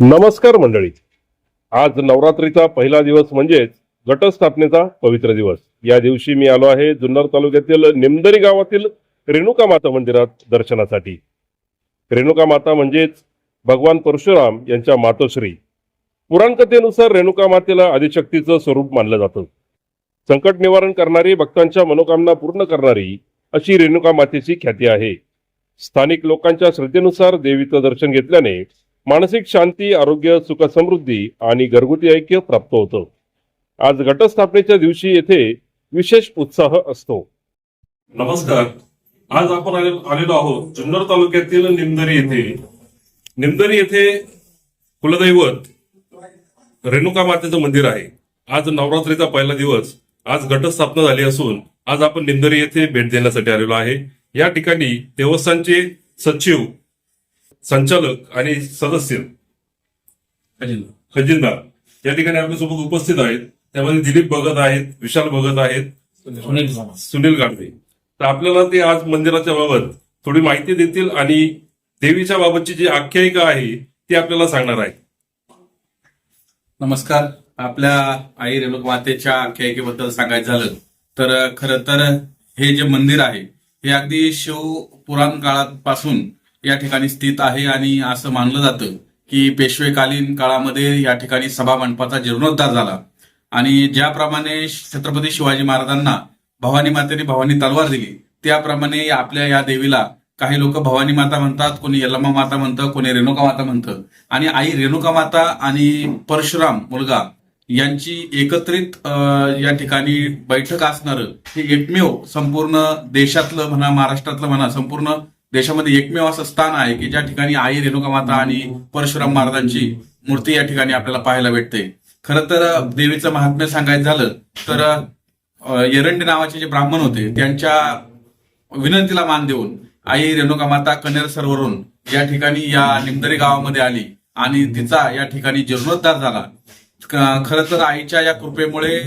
नमस्कार मंडळी. आज नवरात्रीचा पहिला दिवस म्हणजेच घटस्थापनेचा पवित्र दिवस. या दिवशी मी आलो आहे जुन्नर तालुक्यातील निमदरी गावातील रेणुका माता मंदिरात दर्शनासाठी. रेणुका माता म्हणजेच भगवान परशुराम यांच्या मातोश्री. पुराणकथेनुसार रेणुका मातेला आदिशक्तीचं स्वरूप मानलं जातं. संकट निवारण करणारी भक्तांच्या मनोकामना पूर्ण करणारी अशी रेणुका मातेची ख्याती आहे. स्थानिक लोकांच्या श्रद्धेनुसार देवीचं दर्शन घेतल्याने मानसिक शांती आरोग्य सुख समृद्धी आणि घरगुती ऐक्य प्राप्त होतं. आज घटस्थापनेच्या दिवशी येथे विशेष उत्साह असतो. नमस्कार. आज आपण आलेलो आहोत जुन्नर तालुक्यातील निमदरी येथे. निमदरी येथे कुलदैवत रेणुका मातेचं मंदिर आहे. आज नवरात्रीचा पहिला दिवस. आज घटस्थापना झाली असून आज आपण निमदरी येथे भेट देण्यासाठी आलेलो आहे. या ठिकाणी देवस्थानचे सचिव संचालक आणि सदस्य. खजिनदार. या ठिकाणी आपल्यासोबत उपस्थित आहेत. त्यामध्ये दिलीप भगत आहेत विशाल भगत आहेत. सुनील गाडवे. तर आपल्याला ते आज मंदिराच्या बाबत थोडी माहिती देतील आणि देवीच्या बाबतची जी आख्यायिका आहे ती आपल्याला सांगणार आहे नमस्कार. आपल्या आई रेणुक मातेच्या आख्यायिकेबद्दल सांगायचं झालं तर खरं तर हे जे मंदिर आहे हे अगदी शिव पुराण काळापासून या ठिकाणी स्थित आहे आणि असं मानलं जातं की पेशवेकालीन काळामध्ये या ठिकाणी सभा मंडपाचा जीर्णोद्धार झाला. आणि ज्याप्रमाणे छत्रपती शिवाजी महाराजांना भवानी मातेने भवानी तलवार दिली त्याप्रमाणे आपल्या या देवीला काही लोक भवानी माता म्हणतात कोणी यल्लमा माता म्हणतं कोणी रेणुका माता म्हणतं. आणि आई रेणुका माता आणि परशुराम मुलगा यांची एकत्रित या ठिकाणी बैठक असणारं हे एकमेव संपूर्ण देशातलं म्हणा महाराष्ट्रातलं म्हणा संपूर्ण देशामध्ये एकमेव असं स्थान आहे की ज्या ठिकाणी आई रेणुका माता आणि परशुराम महाराजांची मूर्ती या ठिकाणी आपल्याला पाहायला भेटते. खर तर देवीचं महात्म्य सांगायचं झालं तर अ, एरंडी नावाचे जे ब्राह्मण होते त्यांच्या विनंतीला मान देऊन आई रेणुका माता कनेर सरवरून या ठिकाणी या निमदरी गावामध्ये आली आणि तिचा या ठिकाणी जीर्णोद्धार झाला. खर तर आईच्या या कृपेमुळे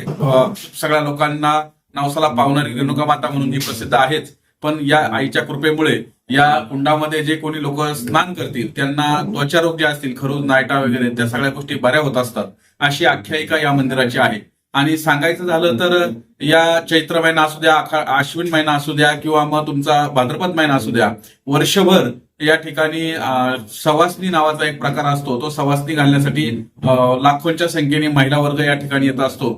सगळ्या लोकांना नवसाला पावणारी रेणुका माता म्हणून ही प्रसिद्ध आहेच पण या आईच्या कृपेमुळे या कुंडामध्ये जे कोणी लोक स्नान करतील त्यांना त्वचारोग जे असतील खरोज नायटा वगैरे त्या सगळ्या गोष्टी बऱ्या होत असतात. अशी आख्यायिका या मंदिराची आहे. आणि सांगायचं झालं तर या चैत्र महिना असू द्या आश्विन महिना असू द्या किंवा मग तुमचा भाद्रपद महिना असू द्या वर्षभर या ठिकाणी अं, सवासनी नावाचा एक प्रकार असतो. तो सवासनी घालण्यासाठी लाखोंच्या संख्येने महिला वर्ग या ठिकाणी येत असतो.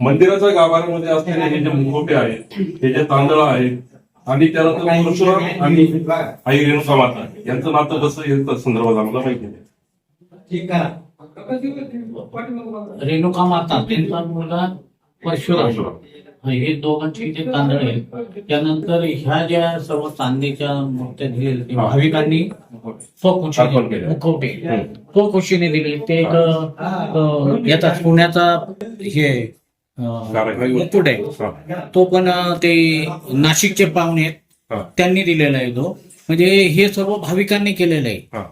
मंदिराच्या गाभाऱ्यामध्ये असलेले हे जे मुखोटे आहेत हे जे तांदळ आहेत आणि त्यानंतर परशुराम आणि आई रेणुका माता यांचं नातं कसं त्या संदर्भात आम्हाला माहिती आहे रेणुका माता त्यांचा मुलगा परशुराम. परशुराम. हे दोघांचे जे तांदळ आहेत त्यानंतर ह्या ज्या सर्व चांदीच्या मूर्त्या दिलेल्या त्या. भाविकांनी स्वखुशीने. मुखवटे. स्वखुशीने दिले ते एक याचा सोन्याचा हे. मुकुट आहे हा. तो पण ते नाशिकचे पाहुणे आहेत हा. त्यांनी दिलेला आहे तो म्हणजे हे सर्व भाविकांनी केलेलं आहे हा.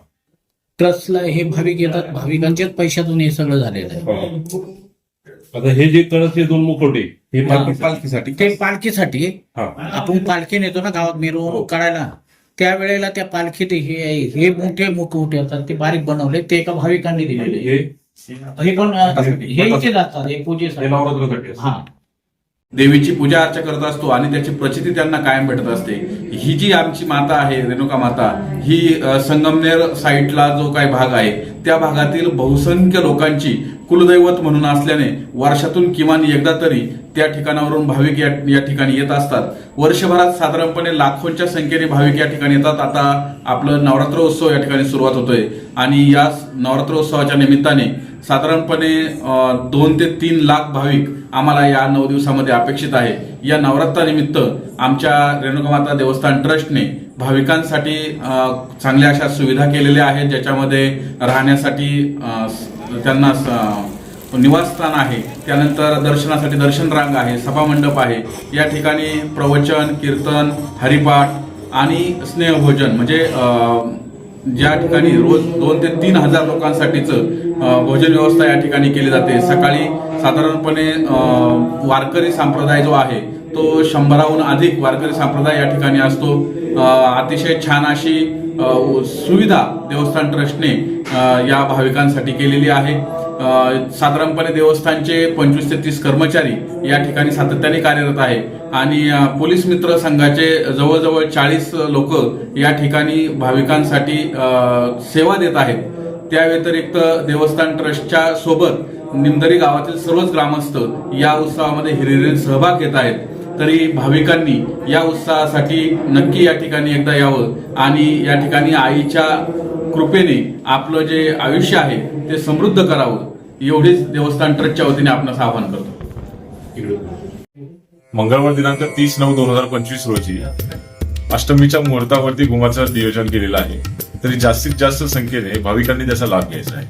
ट्रस्टला हे भाविक येतात भाविकांच्याच पैशातून हे सगळं झालेलं आहे हा. आता हे जे कळस हे दोन मुखोटे हे हा. पालखी- पालखीसाठी ते पालखीसाठी हा. आपण पालखी नेतो ना गावात मिरवणूक काढायला त्यावेळेला त्या पालखीत हे हे मोठे मुखवटे असतात ते बारीक बनवले ते एका भाविकांनी दिलेले हे पण अ, हे इथे जातात हे पूजेसाठी. हा देवीची पूजा अर्चा करत असतो आणि त्याची प्रचिती त्यांना कायम भेटत असते. ही जी आमची माता आहे रेणुका माता ही संगमनेर साईडला जो काही भाग आहे त्या भागातील बहुसंख्य लोकांची कुलदैवत म्हणून असल्याने वर्षातून किमान एकदा तरी त्या ठिकाणावरून भाविक या या ठिकाणी येत असतात. वर्षभरात साधारणपणे लाखोंच्या संख्येने भाविक या ठिकाणी येतात. आता आपलं नवरात्रोत्सव या ठिकाणी सुरुवात होतोय. आणि या नवरात्रोत्सवाच्या निमित्ताने साधारणपणे दोन ते तीन लाख भाविक आम्हाला या नऊ दिवसामध्ये अपेक्षित आहे. या नवरात्रानिमित्त आमच्या रेणुकामाता देवस्थान ट्रस्टने भाविकांसाठी चांगल्या अशा सुविधा केलेल्या आहेत ज्याच्यामध्ये राहण्यासाठी त्यांना निवासस्थान आहे. त्यानंतर दर्शनासाठी दर्शन रांग आहे सभामंडप आहे. या ठिकाणी प्रवचन कीर्तन हरिपाठ आणि स्नेहभोजन म्हणजे ज्या ठिकाणी रोज दोन ते तीन हजार लोकांसाठीचं भोजन व्यवस्था या ठिकाणी केली जाते. सकाळी साधारणपणे वारकरी संप्रदाय जो आहे तो शंभराहून अधिक वारकरी संप्रदाय या ठिकाणी असतो. अतिशय छान अशी सुविधा देवस्थान ट्रस्टने या भाविकांसाठी केलेली आहे. साधारणपणे देवस्थानचे पंचवीस ते तीस कर्मचारी या ठिकाणी सातत्याने कार्यरत आहे. आणि पोलीस मित्र संघाचे जवळजवळ चाळीस लोक या ठिकाणी भाविकांसाठी सेवा देत आहेत. त्या व्यतिरिक्त देवस्थान ट्रस्टच्या सोबत निमदरी गावातील सर्वच ग्रामस्थ या उत्सवामध्ये हिरिरीने सहभाग घेत आहेत. तरी भाविकांनी या उत्सवासाठी नक्की या ठिकाणी एकदा यावं आणि या ठिकाणी आईच्या कृपेने आपलं जे आयुष्य आहे ते समृद्ध करावं. एवढीच देवस्थान ट्रस्टच्या वतीने आपणास आवाहन करतो. मंगळवार दिनांक तीस नऊ दोन हजार पंचवीस रोजी अष्टमीच्या मुहूर्तावरती घुमाचं नियोजन केलेलं आहे. तरी जास्तीत जास्त संख्येने भाविकांनी त्याचा लाभ घ्यायचा आहे.